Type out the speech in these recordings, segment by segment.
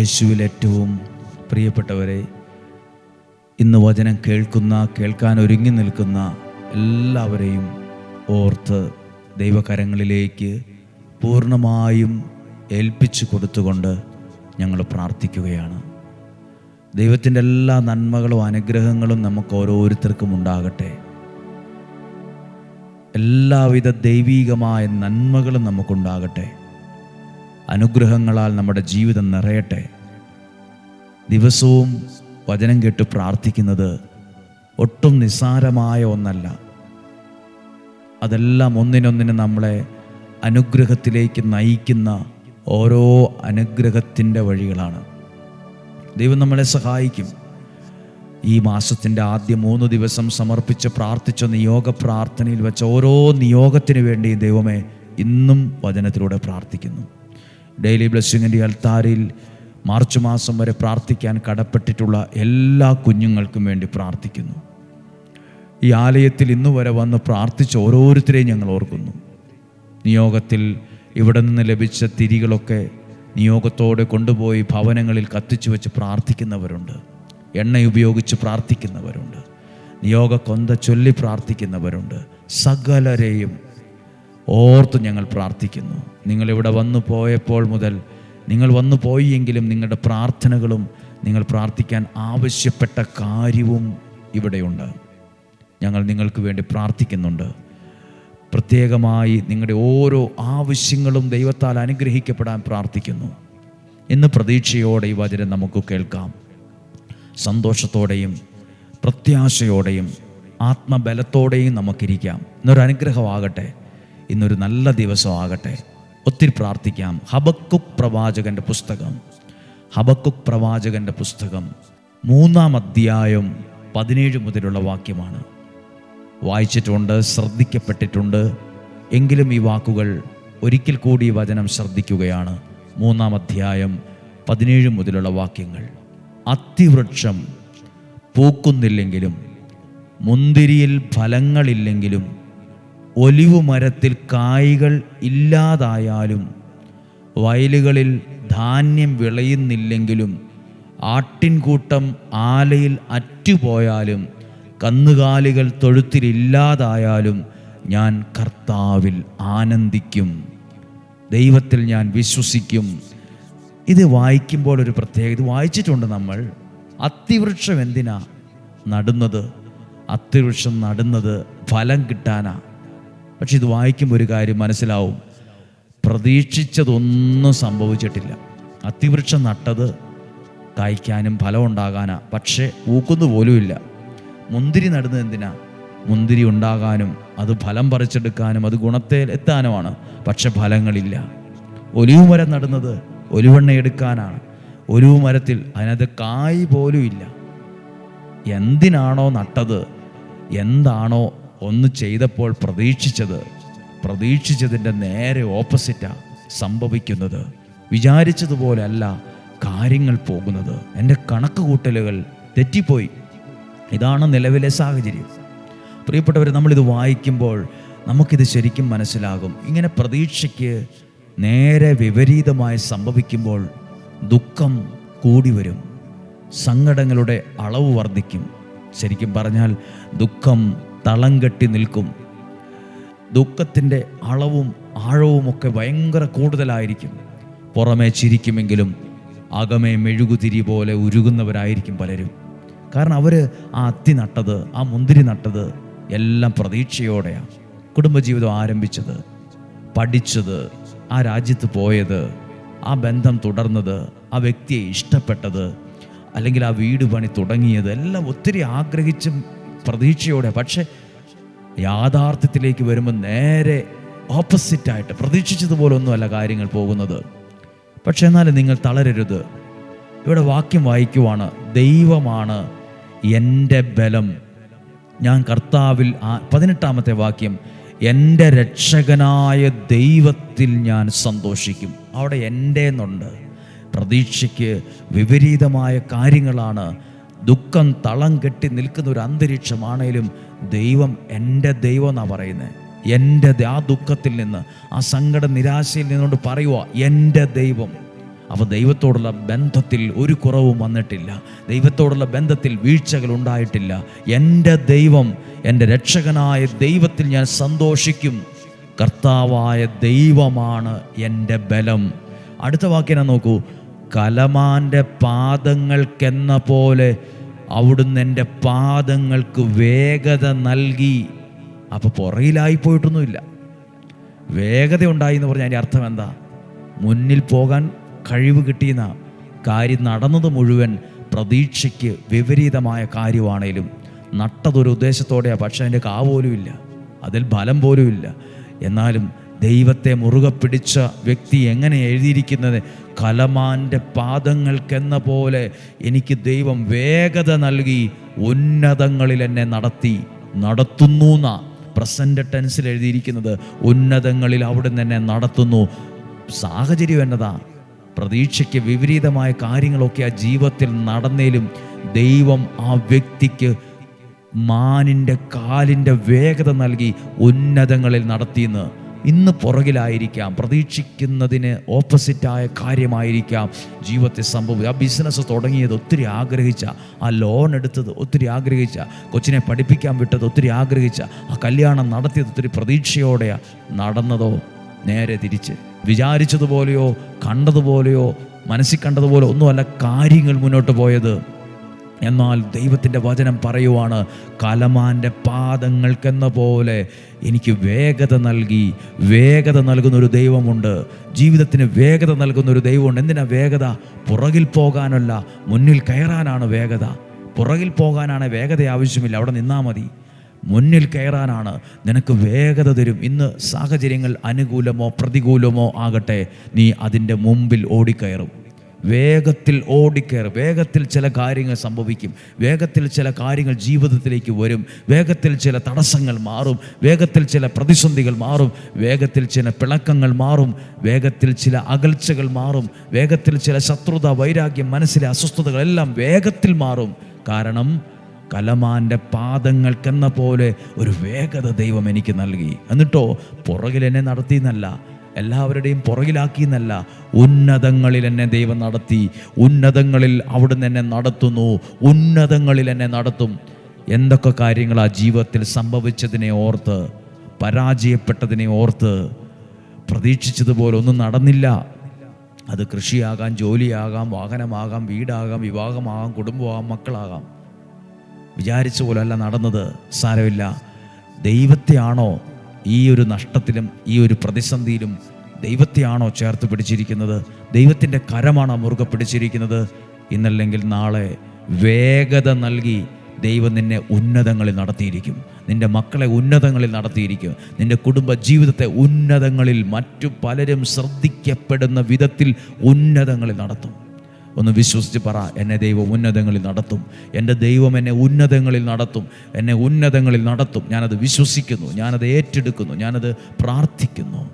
യേശുവിൽ ഏറ്റവും പ്രിയപ്പെട്ടവരെ ഇന്ന് വചനം കേൾക്കുന്ന കേൾക്കാൻ ഒരുങ്ങി നിൽക്കുന്ന എല്ലാവരെയും ഓർത്ത് ദൈവകരങ്ങളിലേക്ക് പൂർണമായും ഏൽപ്പിച്ചു കൊടുത്തുകൊണ്ട് ഞങ്ങൾ പ്രാർത്ഥിക്കുകയാണ്. ദൈവത്തിന്റെ എല്ലാ നന്മകളും അനുഗ്രഹങ്ങളും നമുക്ക് ഓരോരുത്തർക്കും ഉണ്ടാകട്ടെ. എല്ലാവിധ ദൈവീകമായ നന്മകളും നമുക്കുണ്ടാകട്ടെ. അനുഗ്രഹങ്ങളാൽ നമ്മുടെ ജീവിതം നിറയട്ടെ. ദിവസവും വചനം കേട്ട് പ്രാർത്ഥിക്കുന്നത് ഒട്ടും നിസ്സാരമായ ഒന്നല്ല. അതെല്ലാം ഒന്നിനൊന്നിന് നമ്മളെ അനുഗ്രഹത്തിലേക്ക് നയിക്കുന്ന ഓരോ അനുഗ്രഹത്തിന്റെ വഴികളാണ്. ദൈവം നമ്മളെ സഹായിക്കും. ഈ മാസത്തിന്റെ ആദ്യ മൂന്ന് ദിവസം സമർപ്പിച്ച് പ്രാർത്ഥിച്ച നിയോഗ പ്രാർത്ഥനയിൽ വെച്ച ഓരോ നിയോഗത്തിനു വേണ്ടി ദൈവമേ ഇന്നും വചനത്തിലൂടെ പ്രാർത്ഥിക്കുന്നു. ഡെയിലി ബ്ലെസ്സിങ്ങിന്റെ അൽത്താരിൽ മാർച്ച് മാസം വരെ പ്രാർത്ഥിക്കാൻ കടപ്പെട്ടിട്ടുള്ള എല്ലാ കുഞ്ഞുങ്ങൾക്കും വേണ്ടി പ്രാർത്ഥിക്കുന്നു. ഈ ആലയത്തിൽ ഇന്നു വരെ വന്ന് പ്രാർത്ഥിച്ച ഓരോരുത്തരെയും ഞങ്ങൾ ഓർക്കുന്നു. നിയോഗത്തിൽ ഇവിടെ നിന്ന് ലഭിച്ച തിരികളൊക്കെ നിയോഗത്തോടെ കൊണ്ടുപോയി ഭവനങ്ങളിൽ കത്തിച്ചു വെച്ച് പ്രാർത്ഥിക്കുന്നവരുണ്ട്. എണ്ണ ഉപയോഗിച്ച് പ്രാർത്ഥിക്കുന്നവരുണ്ട്. നിയോഗ കൊന്ത ചൊല്ലി പ്രാർത്ഥിക്കുന്നവരുണ്ട്. സകലരെയും ഓർത്ത് ഞങ്ങൾ പ്രാർത്ഥിക്കുന്നു. നിങ്ങളിവിടെ വന്നു പോയപ്പോൾ മുതൽ നിങ്ങൾ വന്നു പോയെങ്കിലും നിങ്ങളുടെ പ്രാർത്ഥനകളും നിങ്ങൾ പ്രാർത്ഥിക്കാൻ ആവശ്യപ്പെട്ട കാര്യവും ഇവിടെയുണ്ട്. ഞങ്ങൾ നിങ്ങൾക്ക് വേണ്ടി പ്രാർത്ഥിക്കുന്നുണ്ട്. പ്രത്യേകമായി നിങ്ങളുടെ ഓരോ ആവശ്യങ്ങളും ദൈവത്താൽ അനുഗ്രഹിക്കപ്പെടാൻ പ്രാർത്ഥിക്കുന്നു. ഇന്ന് പ്രതീക്ഷയോടെ ഈ വചനം നമുക്ക് കേൾക്കാം. സന്തോഷത്തോടെയും പ്രത്യാശയോടെയും ആത്മബലത്തോടെയും നമുക്കിരിക്കാം. എന്നൊരു അനുഗ്രഹമാകട്ടെ. ഇന്നൊരു നല്ല ദിവസമാകട്ടെ. ഒത്തിരി പ്രാർത്ഥിക്കാം. ഹബക്കുക് പ്രവാചകന്റെ പുസ്തകം. ഹബക്കുക് പ്രവാചകന്റെ പുസ്തകം. മൂന്നാം അധ്യായം പതിനേഴ് മുതലുള്ള വാക്യമാണ്. വായിച്ചിട്ടുണ്ട് ശ്രദ്ധിക്കപ്പെട്ടിട്ടുണ്ട്. എങ്കിലും ഈ വാക്കുകൾ ഒരിക്കൽ കൂടി വചനം ശ്രദ്ധിക്കുകയാണ്. മൂന്നാം അധ്യായം പതിനേഴ് മുതലുള്ള വാക്യങ്ങൾ. അത്തിവൃക്ഷം പൂക്കുന്നില്ലെങ്കിലും മുന്തിരിയിൽ ഫലങ്ങളില്ലെങ്കിലും ഒലിവു മരത്തിൽ കായ്കൾ ഇല്ലാതായാലും വയലുകളിൽ ധാന്യം വിളയുന്നില്ലെങ്കിലും ആട്ടിൻകൂട്ടം ആലയിൽ അറ്റുപോയാലും കന്നുകാലികൾ തൊഴുത്തിലില്ലാതായാലും ഞാൻ കർത്താവിൽ ആനന്ദിക്കും. ദൈവത്തിൽ ഞാൻ വിശ്വസിക്കും. ഇത് വായിക്കുമ്പോൾ ഒരു പ്രത്യേകത. വായിച്ചിട്ടുണ്ട് നമ്മൾ. അത്തിവൃക്ഷം എന്തിനാ? നടുന്നത്. അത്തിവൃക്ഷം നടുന്നത് ഫലം കിട്ടാനാ. പക്ഷെ ഇത് വായിക്കുമ്പോൾ ഒരു കാര്യം മനസ്സിലാവും. പ്രതീക്ഷിച്ചതൊന്നും സംഭവിച്ചിട്ടില്ല. അതിവൃക്ഷം നട്ടത് കായ്ക്കാനും ഫലം ഉണ്ടാകാനാ. പക്ഷേ പൂക്കുന്നു പോലുമില്ല മുന്തിരി നടുന്നത് എന്തിനാ? മുന്തിരി ഉണ്ടാകാനും അത് ഫലം പറിച്ചെടുക്കാനും അത് ഗുണത്തെ എത്താനുമാണ്. പക്ഷെ ഫലങ്ങളില്ല. ഒലിവ് മരം നടുന്നത് ഒലിവെണ്ണ എടുക്കാനാണ്. ഒലിവ് മരത്തിൽ അതിനകത്ത് കായ് പോലും ഇല്ല. എന്തിനാണോ നട്ടത്? എന്താണോ ഒന്ന് ചെയ്തപ്പോൾ പ്രതീക്ഷിച്ചത് പ്രതീക്ഷിച്ചതിന്റെ നേരെ ഓപ്പോസിറ്റാണ് സംഭവിക്കുന്നത്. വിചാരിച്ചതുപോലെ അല്ല കാര്യങ്ങൾ പോകുന്നത്. എന്റെ കണക്ക് കൂട്ടലുകൾ തെറ്റിപ്പോയി. ഇതാണ് നിലവിലെ സാഹചര്യം. പ്രിയപ്പെട്ടവർ നമ്മളിത് വായിക്കുമ്പോൾ നമുക്കിത് ശരിക്കും മനസ്സിലാകും. ഇങ്ങനെ പ്രതീക്ഷയ്ക്ക് നേരെ വിപരീതമായി സംഭവിക്കുമ്പോൾ ദുഃഖം കൂടി വരും. സങ്കടങ്ങളുടെ അളവ് വർദ്ധിക്കും. ശരിക്കും പറഞ്ഞാൽ ദുഃഖം തളം കെട്ടി നിൽക്കും. ദുഃഖത്തിന്റെ അളവും ആഴവുമൊക്കെ ഭയങ്കര കൂടുതലായിരിക്കും. പുറമേ ചിരിക്കുമെങ്കിലും അകമേ മെഴുകുതിരി പോലെ ഉരുകുന്നവരായിരിക്കും പലരും. കാരണം അവർ ആ അത്തി നട്ടത് ആ മുന്തിരി നട്ടത് എല്ലാം പ്രതീക്ഷയോടെയാണ് കുടുംബജീവിതം ആരംഭിച്ചത് പഠിച്ചത് ആ രാജ്യത്ത് പോയത് ആ ബന്ധം തുടർന്നത് ആ വ്യക്തിയെ ഇഷ്ടപ്പെട്ടത് അല്ലെങ്കിൽ ആ വീട് പണി തുടങ്ങിയത് എല്ലാം ഒത്തിരി ആഗ്രഹിച്ചും പ്രതീക്ഷയോടെ. പക്ഷേ യാഥാർത്ഥ്യത്തിലേക്ക് വരുമ്പോൾ നേരെ ഓപ്പോസിറ്റായിട്ട് പ്രതീക്ഷിച്ചതുപോലെ ഒന്നുമല്ല കാര്യങ്ങൾ പോകുന്നത്. പക്ഷെ എന്നാലും നിങ്ങൾ തളരരുത്. ഇവിടെ വാക്യം വായിക്കുവാണ് ദൈവമാണ് എന്റെ ബലം. ഞാൻ കർത്താവിൽ പതിനെട്ടാമത്തെ വാക്യം എന്റെ രക്ഷകനായ ദൈവത്തിൽ ഞാൻ സന്തോഷിക്കും. അവിടെ എന്റെ എന്നുണ്ട്. പ്രതീക്ഷയ്ക്ക് വിപരീതമായ കാര്യങ്ങളാണ് ദുഃഖം തളം കെട്ടി നിൽക്കുന്ന ഒരു അന്തരീക്ഷമാണേലും ദൈവം എന്റെ ദൈവം എന്നാണ് പറയുന്നത് എന്റെ ആ ദുഃഖത്തിൽ നിന്ന് ആ സങ്കട നിരാശയിൽ നിന്നുകൊണ്ട് പറയുക എന്റെ ദൈവം. അപ്പോൾ ദൈവത്തോടുള്ള ബന്ധത്തിൽ ഒരു കുറവും വന്നിട്ടില്ല. ദൈവത്തോടുള്ള ബന്ധത്തിൽ വീഴ്ചകൾ ഉണ്ടായിട്ടില്ല. എന്റെ ദൈവം എന്റെ രക്ഷകനായ ദൈവത്തിൽ ഞാൻ സന്തോഷിക്കും. കർത്താവായ ദൈവമാണ് എന്റെ ബലം. അടുത്ത വാക്കിനെ നോക്കൂ. കലമാന്റെ പാദങ്ങൾക്കെന്ന പോലെ അവിടുന്ന് എന്റെ പാദങ്ങൾക്ക് വേഗത നൽകി. അപ്പോൾ പുറകിലായി പോയിട്ടൊന്നുമില്ല. വേഗത ഉണ്ടായി എന്ന് പറഞ്ഞാൽ അതിന്റെ അർത്ഥം എന്താ? മുന്നിൽ പോകാൻ കഴിവ് കിട്ടിയെന്ന കാര്യം നടന്നത് മുഴുവൻ പ്രതീക്ഷയ്ക്ക് വിപരീതമായ കാര്യമാണേലും. നട്ടതൊരു ഉദ്ദേശത്തോടെയാണ് പക്ഷെ അതിന്റെ കാ പോലും ഇല്ല അതിൽ ഫലം പോലും ഇല്ല എന്നാലും ദൈവത്തെ മുറുകെ പിടിച്ച വ്യക്തി എങ്ങനെ എഴുതിയിരിക്കുന്നത്? കലമാന്റെ പാദങ്ങൾക്കെന്ന പോലെ എനിക്ക് ദൈവം വേഗത നൽകി ഉന്നതങ്ങളിൽ എന്നെ നടത്തി നടത്തുന്നു എന്നാ പ്രസന്റ് ടെൻസിൽ എഴുതിയിരിക്കുന്നത്. ഉന്നതങ്ങളിൽ അവിടുന്ന് എന്നെ നടത്തുന്നു. സാഹചര്യം എന്നതാ. പ്രതീക്ഷയ്ക്ക് വിപരീതമായ കാര്യങ്ങളൊക്കെ ആ ജീവിതത്തിൽ നടന്നേലും ദൈവം ആ വ്യക്തിക്ക് മാനിന്റെ കാലിന്റെ വേഗത നൽകി ഉന്നതങ്ങളിൽ നടത്തിയെന്ന് ഇന്ന് പുറകിലായിരിക്കാം. പ്രതീക്ഷിക്കുന്നതിന് ഓപ്പോസിറ്റായ കാര്യമായിരിക്കാം. ജീവിതത്തെ സംഭവിക്കുക ആ ബിസിനസ് തുടങ്ങിയത് ഒത്തിരി ആഗ്രഹിച്ച ആ ലോൺ എടുത്തത് ഒത്തിരി ആഗ്രഹിച്ച കൊച്ചിനെ പഠിപ്പിക്കാൻ വിട്ടത് ഒത്തിരി ആഗ്രഹിച്ച ആ കല്യാണം നടത്തിയത് ഒത്തിരി പ്രതീക്ഷയോടെയാണ് നടന്നതോ നേരെ തിരിച്ച്. വിചാരിച്ചതുപോലെയോ കണ്ടതുപോലെയോ മനസ്സിൽ കണ്ടതുപോലെ ഒന്നുമല്ല കാര്യങ്ങൾ മുന്നോട്ട് പോയത്. എന്നാൽ ദൈവത്തിന്റെ വചനം പറയുവാണ് കലമാന്റെ പാദങ്ങൾക്കെന്ന പോലെ എനിക്ക് വേഗത നൽകി വേഗത നൽകുന്നൊരു ദൈവമുണ്ട്. ജീവിതത്തിന് വേഗത നൽകുന്നൊരു ദൈവമുണ്ട്. എന്തിനാ വേഗത? പുറകിൽ പോകാനല്ല മുന്നിൽ കയറാനാണ് വേഗത. പുറകിൽ പോകാനാണ് വേഗത ആവശ്യമില്ല അവിടെ നിന്നാൽ മതി. മുന്നിൽ കയറാനാണ്. നിനക്ക് വേഗത തരും. ഇന്ന് സാഹചര്യങ്ങൾ അനുകൂലമോ പ്രതികൂലമോ ആകട്ടെ നീ അതിന്റെ മുമ്പിൽ ഓടിക്കയറും. വേഗത്തിൽ ഓടിക്കയറും. വേഗത്തിൽ ചില കാര്യങ്ങൾ സംഭവിക്കും. വേഗത്തിൽ ചില കാര്യങ്ങൾ ജീവിതത്തിലേക്ക് വരും. വേഗത്തിൽ ചില തടസ്സങ്ങൾ മാറും. വേഗത്തിൽ ചില പ്രതിസന്ധികൾ മാറും. വേഗത്തിൽ ചില പിളക്കങ്ങൾ മാറും. വേഗത്തിൽ ചില അകൽച്ചകൾ മാറും. വേഗത്തിൽ ചില ശത്രുത വൈരാഗ്യം മനസ്സിലെ അസ്വസ്ഥതകളെല്ലാം വേഗത്തിൽ മാറും. കാരണം കലമാന്റെ പാദങ്ങൾക്കെന്ന പോലെ ഒരു വേഗത ദൈവം എനിക്ക് നൽകി. എന്നിട്ടോ പുറകിൽ എന്നെ നടത്തിയെന്നല്ല. എല്ലാവരുടെയും പുറകിലാക്കി എന്നല്ല ഉന്നതങ്ങളിൽ എന്നെ ദൈവം നടത്തി ഉന്നതങ്ങളിൽ അവിടുന്ന് എന്നെ നടത്തുന്നു ഉന്നതങ്ങളിൽ എന്നെ നടത്തും. എന്തൊക്കെ കാര്യങ്ങൾ ആ ജീവിതത്തിൽ സംഭവിച്ചതിനെ ഓർത്ത് പരാജയപ്പെട്ടതിനെ ഓർത്ത് പ്രതീക്ഷിച്ചതുപോലെ ഒന്നും നടന്നില്ല. അത് കൃഷിയാകാം ജോലിയാകാം വാഹനമാകാം വീടാകാം വിവാഹമാകാം കുടുംബമാകാം മക്കളാകാം. വിചാരിച്ച പോലല്ല നടന്നത് സാരമില്ല. ദൈവത്തെയാണോ ഈ ഒരു നഷ്ടത്തിലും ഈ ഒരു പ്രതിസന്ധിയിലും ദൈവത്തെയാണോ ചേർത്ത് പിടിച്ചിരിക്കുന്നത്? ദൈവത്തിന്റെ കരമാണോ മുറുകെ പിടിച്ചിരിക്കുന്നത്? ഇന്നല്ലെങ്കിൽ നാളെ വേഗത നൽകി ദൈവം നിന്നെ ഉന്നതങ്ങളിൽ നടത്തിയിരിക്കും. നിന്റെ മക്കളെ ഉന്നതങ്ങളിൽ നടത്തിയിരിക്കും. നിന്റെ കുടുംബ ജീവിതത്തെ ഉന്നതങ്ങളിൽ മറ്റു പലരും ശ്രദ്ധിക്കപ്പെടുന്ന വിധത്തിൽ ഉന്നതങ്ങളിൽ നടത്തും. ഒന്ന് വിശ്വസിച്ച് പറ എന്നെ ദൈവം ഉന്നതങ്ങളിൽ നടത്തും. എന്റെ ദൈവം എന്നെ ഉന്നതങ്ങളിൽ നടത്തും. എന്നെ ഉന്നതങ്ങളിൽ നടത്തും. ഞാനത് വിശ്വസിക്കുന്നു. ഞാനത് ഏറ്റെടുക്കുന്നു. ഞാനത് പ്രാർത്ഥിക്കുന്നു.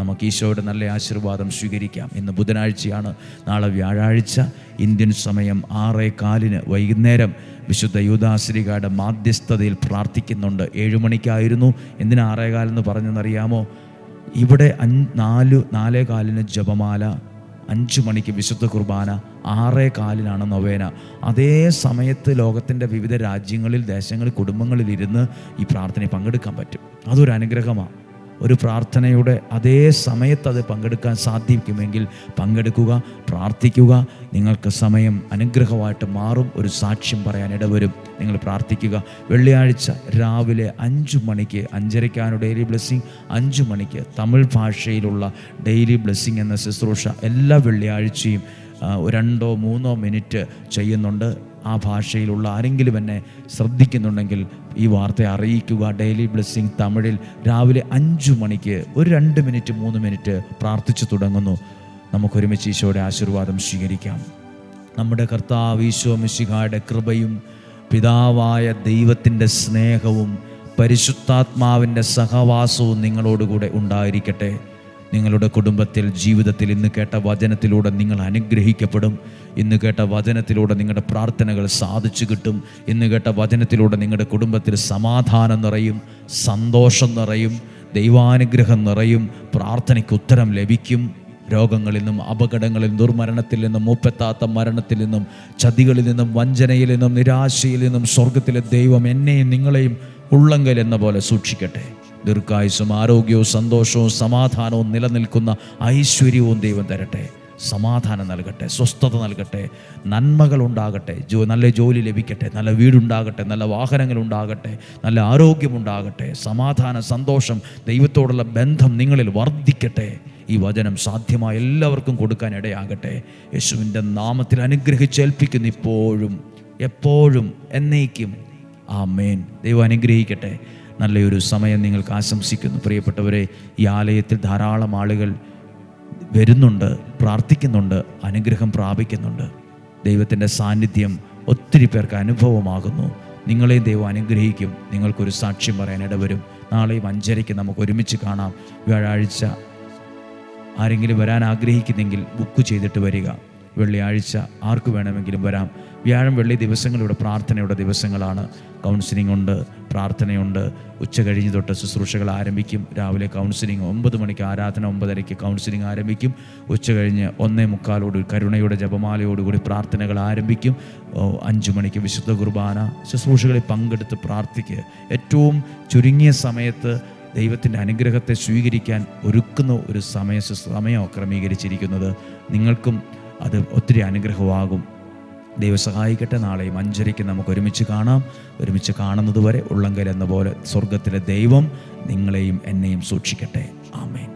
നമുക്ക് ഈശോയുടെ നല്ല ആശീർവാദം സ്വീകരിക്കാം. ഇന്ന് ബുധനാഴ്ചയാണ് നാളെ വ്യാഴാഴ്ച. ഇന്ത്യൻ സമയം ആറേ കാലിന് വൈകുന്നേരം. വിശുദ്ധ യൂദാശ്രീകയുടെ മാധ്യസ്ഥതയിൽ പ്രാർത്ഥിക്കുന്നുണ്ട്. ഏഴു മണിക്കായിരുന്നു. എന്തിനാ ആറേ കാലെന്ന് പറഞ്ഞെന്നറിയാമോ? ഇവിടെ അഞ്ച് നാല് നാലേ കാലിന് ജപമാല അഞ്ച് മണിക്ക് വിശുദ്ധ കുർബാന ആറേ കാലിനാണ് നൊവേന. അതേ സമയത്ത് ലോകത്തിന്റെ വിവിധ രാജ്യങ്ങളിൽ ദേശങ്ങളിൽ കുടുംബങ്ങളിൽ ഇരുന്ന് ഈ പ്രാർത്ഥനയിൽ പങ്കെടുക്കാൻ പറ്റും. അതൊരു അനുഗ്രഹമാണ് ഒരു പ്രാർത്ഥനയുടെ അതേ സമയത്ത് അത് പങ്കെടുക്കാൻ സാധിക്കുമെങ്കിൽ പങ്കെടുക്കുക പ്രാർത്ഥിക്കുക. നിങ്ങൾക്ക് സമയം അനുഗ്രഹമായിട്ട് മാറും. ഒരു സാക്ഷ്യം പറയാൻ ഇടവരും. നിങ്ങൾ പ്രാർത്ഥിക്കുക. വെള്ളിയാഴ്ച രാവിലെ അഞ്ച് മണിക്ക് അഞ്ചരയ്ക്കാണ് ഡെയിലി ബ്ലെസ്സിങ്. അഞ്ച് മണിക്ക് തമിഴ് ഭാഷയിലുള്ള ഡെയിലി ബ്ലെസ്സിങ് എന്ന ശുശ്രൂഷ എല്ലാ വെള്ളിയാഴ്ചയും രണ്ടോ മൂന്നോ മിനിറ്റ് ചെയ്യുന്നുണ്ട്. ആ ഭാഷയിലുള്ള ആരെങ്കിലും എന്നെ ശ്രദ്ധിക്കുന്നുണ്ടെങ്കിൽ ഈ വാർത്ത അറിയിക്കുക. ഡെയിലി ബ്ലെസ്സിങ് തമിഴിൽ രാവിലെ അഞ്ചു മണിക്ക് ഒരു രണ്ട് മിനിറ്റ് മൂന്ന് മിനിറ്റ് പ്രാർത്ഥിച്ചു തുടങ്ങുന്നു. നമുക്കൊരുമിച്ച് ഈശോയുടെ ആശീർവാദം സ്വീകരിക്കാം. നമ്മുടെ കർത്താവ് ഈശോ മിശിഹായുടെ കൃപയും പിതാവായ ദൈവത്തിന്റെ സ്നേഹവും പരിശുദ്ധാത്മാവിന്റെ സഹവാസവും നിങ്ങളോടുകൂടെ ഉണ്ടായിരിക്കട്ടെ. നിങ്ങളുടെ കുടുംബത്തിൽ ജീവിതത്തിൽ ഇന്ന് കേട്ട വചനത്തിലൂടെ നിങ്ങൾ അനുഗ്രഹിക്കപ്പെടും. ഇന്ന് കേട്ട വചനത്തിലൂടെ നിങ്ങളുടെ പ്രാർത്ഥനകൾ സാധിച്ചു കിട്ടും. ഇന്ന് കേട്ട വചനത്തിലൂടെ നിങ്ങളുടെ കുടുംബത്തിൽ സമാധാനം നിറയും സന്തോഷം നിറയും ദൈവാനുഗ്രഹം നിറയും പ്രാർത്ഥനയ്ക്ക് ഉത്തരം ലഭിക്കും. രോഗങ്ങളിൽ നിന്നും അപകടങ്ങളിൽ ദുർമരണത്തിൽ നിന്നും മൂപ്പെത്താത്ത മരണത്തിൽ നിന്നും ചതികളിൽ നിന്നും വഞ്ചനയിൽ നിന്നും നിരാശയിൽ നിന്നും സ്വർഗത്തിലെ ദൈവം എന്നെയും നിങ്ങളെയും ഉള്ളങ്കൽ എന്ന പോലെ സൂക്ഷിക്കട്ടെ. ദീർഘായുസും ആരോഗ്യവും സന്തോഷവും സമാധാനവും നിലനിൽക്കുന്ന ഐശ്വര്യവും ദൈവം തരട്ടെ. സമാധാനം നൽകട്ടെ സ്വസ്ഥത നൽകട്ടെ നന്മകൾ ഉണ്ടാകട്ടെ ജോ നല്ല ജോലി ലഭിക്കട്ടെ നല്ല വീടുണ്ടാകട്ടെ നല്ല വാഹനങ്ങൾ ഉണ്ടാകട്ടെ നല്ല ആരോഗ്യമുണ്ടാകട്ടെ സമാധാന സന്തോഷം ദൈവത്തോടുള്ള ബന്ധം നിങ്ങളിൽ വർദ്ധിക്കട്ടെ. ഈ വചനം സാധ്യമായ എല്ലാവർക്കും കൊടുക്കാൻ ഇടയാകട്ടെ. യേശുവിന്റെ നാമത്തിൽ അനുഗ്രഹിച്ചേൽപ്പിക്കുന്നു ഇപ്പോഴും എപ്പോഴും എന്നേക്കും. ആ മേൻ ദൈവം അനുഗ്രഹിക്കട്ടെ. നല്ലൊരു സമയം നിങ്ങൾക്ക് ആശംസിക്കുന്നു. പ്രിയപ്പെട്ടവരെ ഈ ആലയത്തിൽ ധാരാളം ആളുകൾ വരുന്നുണ്ട് പ്രാർത്ഥിക്കുന്നുണ്ട് അനുഗ്രഹം പ്രാപിക്കുന്നുണ്ട്. ദൈവത്തിന്റെ സാന്നിധ്യം ഒത്തിരി പേർക്ക് അനുഭവമാകുന്നു. നിങ്ങളെയും ദൈവം അനുഗ്രഹിക്കും. നിങ്ങൾക്കൊരു സാക്ഷ്യം പറയാൻ ഇടവരും. നാളെയും അഞ്ചരയ്ക്ക് നമുക്ക് ഒരുമിച്ച് കാണാം. വ്യാഴാഴ്ച ആരെങ്കിലും വരാൻ ആഗ്രഹിക്കുന്നെങ്കിൽ ബുക്ക് ചെയ്തിട്ട് വരിക. വെള്ളിയാഴ്ച ആർക്ക് വേണമെങ്കിലും വരാം. വ്യാഴം വെള്ളി ദിവസങ്ങളിവിടെ പ്രാർത്ഥനയുടെ ദിവസങ്ങളാണ്. കൗൺസിലിംഗ് ഉണ്ട് പ്രാർത്ഥനയുണ്ട്. ഉച്ച കഴിഞ്ഞ് തൊട്ട് ശുശ്രൂഷകൾ ആരംഭിക്കും. രാവിലെ കൗൺസിലിംഗ് ഒമ്പത് മണിക്ക് ആരാധന ഒമ്പതരയ്ക്ക് കൗൺസിലിംഗ് ആരംഭിക്കും. ഉച്ച കഴിഞ്ഞ് ഒന്നേ മുക്കാലോട് കരുണയുടെ ജപമാലയോടുകൂടി പ്രാർത്ഥനകൾ ആരംഭിക്കും. അഞ്ച് മണിക്ക് വിശുദ്ധ കുർബാന. ശുശ്രൂഷകളിൽ പങ്കെടുത്ത് പ്രാർത്ഥിക്കുക ഏറ്റവും ചുരുങ്ങിയ സമയത്ത് ദൈവത്തിന്റെ അനുഗ്രഹത്തെ സ്വീകരിക്കാൻ ഒരുക്കുന്ന ഒരു സമയ സമയം ക്രമീകരിച്ചിരിക്കുന്നത് നിങ്ങൾക്കും അത് ഒത്തിരി അനുഗ്രഹമാകും. ദൈവം സഹായിക്കട്ടെ. നാളെയും അഞ്ചരയ്ക്ക് നമുക്ക് ഒരുമിച്ച് കാണാം. ഒരുമിച്ച് കാണുന്നതുവരെ ഉള്ളങ്കൽ എന്ന പോലെ സ്വർഗത്തിലെ ദൈവം നിങ്ങളെയും എന്നെയും സൂക്ഷിക്കട്ടെ. ആമേൻ.